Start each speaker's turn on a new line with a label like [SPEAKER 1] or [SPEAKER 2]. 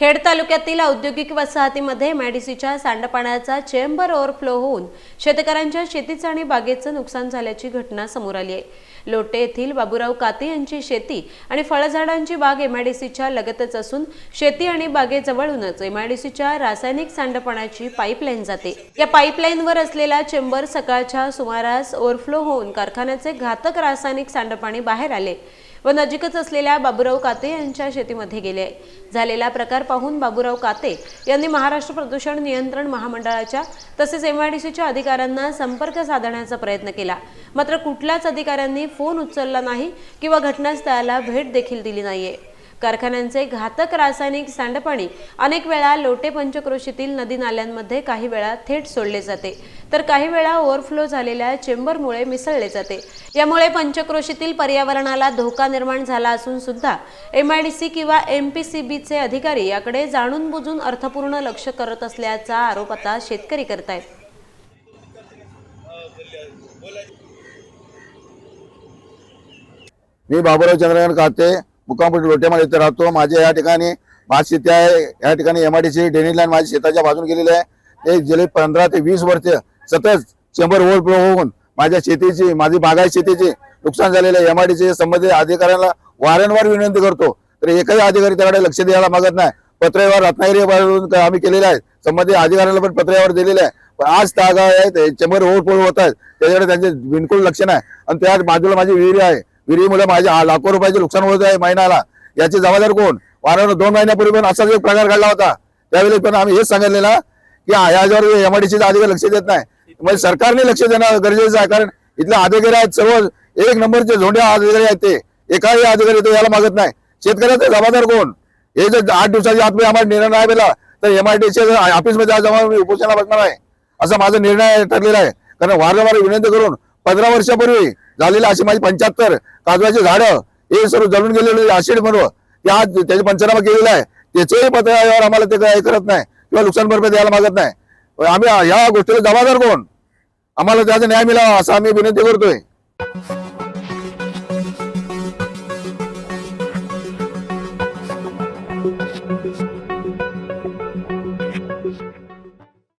[SPEAKER 1] खेड तालुक्यातील औद्योगिक वसाहतीमध्ये मॅडिसीच्या सांडपाण्याचा चेंबर ओव्हरफ्लो होऊन शेतकऱ्यांच्या शेतीचं आणि बागेचं नुकसान झाल्याची घटना समोर आली आहे. लोटे येथील बाबूराव काते यांची शेती आणि फळझाडांची बाग एमआयडीसीच्या लगतच असून शेती आणि बागेजवळूनच एमआयडीसीच्या रासायनिक सांडपाण्याची पाईपलाईन जाते. या पाईपलाईनवर असलेला चेंबर सकाळच्या सुमारास ओव्हरफ्लो होऊन कारखान्याचे घातक रासायनिक सांडपाणी बाहेर आले. व नजीकच असलेल्या बाबूराव काते यांच्या शेतीमध्ये गेले. झालेला प्रकार पाहून बाबूराव काते यांनी महाराष्ट्र प्रदूषण नियंत्रण महामंडळाच्या तसेच एमआयडीसीच्या अधिकाऱ्यांना संपर्क साधण्याचा प्रयत्न केला. मात्र कुठल्याच अधिकाऱ्यांनी फोन उचलला नाही किंवा घटनास्थळाला भेट देखील दिली नाहीये. कारखान्यांचे घातक रासायनिक सांडपाणी अनेक वेळा लोटे पंचक्रोशीतील नदी नाल्यांमध्ये काही वेळा थेट सोडले जाते. तर काही वेळा ओव्हरफ्लो झालेल्या चेंबरमुळे मिसळले जाते. यामुळे पंचक्रोशीतील पर्यावरणाला धोका निर्माण झाला असून सुद्धा एम आय डी सी किंवा एमपीसीबीचे अधिकारी याकडे जाणून बुजून अर्थपूर्ण लक्ष करत असल्याचा आरोप आता शेतकरी करतायत
[SPEAKER 2] मी बाबुराव चंद्रकांत काते मुक्कामपूर लोटेमध्ये इथे राहतो. माझ्या या ठिकाणी भात शेती आहे. या ठिकाणी एमआयडीसी डेनी लाईन माझ्या शेताच्या बाजून गेलेली आहे. ते गेले पंधरा ते वीस वर्ष सतत चेंबर ओव्हरफ्लो होऊन माझ्या शेतीची माझी बागाय शेतीची नुकसान झालेलं आहे. एमआयडीसी संबंधित अधिकाऱ्यांना वारंवार विनंती करतो. तर एकही अधिकारी त्याकडे लक्ष द्यायला मागत नाही. पत्रव्यवहार रत्नागिरीवरून आम्ही केलेले आहे संबंधित अधिकाऱ्यांना पण पत्रव्यवहार दिलेले आहे. पण आज तागा आहेत चेंबर ओव्हरफ्लो होत आहेत. त्याच्याकडे त्यांचे बिलकुल लक्ष नाही. आणि त्या बाजूला माझी विहिरी आहे. विहिरीमुळे माझ्या लाखो रुपयाचे नुकसान होत आहे महिन्याला. याची जबाबदार कोण? वारंवार दोन महिन्यापूर्वी पण असाच एक प्रकार घडला होता. त्यावेळी पण आम्ही हेच सांगितलेलं की याच्यावर एमआयडीसीचे अधिकारी लक्ष देत नाही. म्हणजे सरकारने लक्ष देणं गरजेचं आहे कारण इथले अधिकारी आहेत सर्व एक नंबरचे झोंडे अधिकारी आहेत ते. एकाही अधिकारी तो याला मागत नाही. शेतकऱ्याचा जबाबदार कोण? हे जर आठ दिवसाच्या आतमध्ये आम्हाला निर्णय नाही दिला तर एमआयडीसी ऑफिसमध्ये आज जाऊन उपोषणाला बसणार आहे. असा माझा निर्णय ठरलेला आहे. कारण वारंवार विनंती करून पंधरा वर्षापूर्वी झालेलं अशी माझी पंच्याहत्तर काजवाचे झाडं हे सर्व जळून गेलेले आशिड म्हणून ते आज त्याचे पंचनामा केलेला आहे. त्याचंही पत्रावर आम्हाला ते काही करत नाही किंवा नुकसान भरपाई द्यायला मागत नाही. आम्ही ह्या गोष्टीला जबाबदार कोण? आम्हाला त्याचा न्याय मिळावा असं आम्ही विनंती करतोय.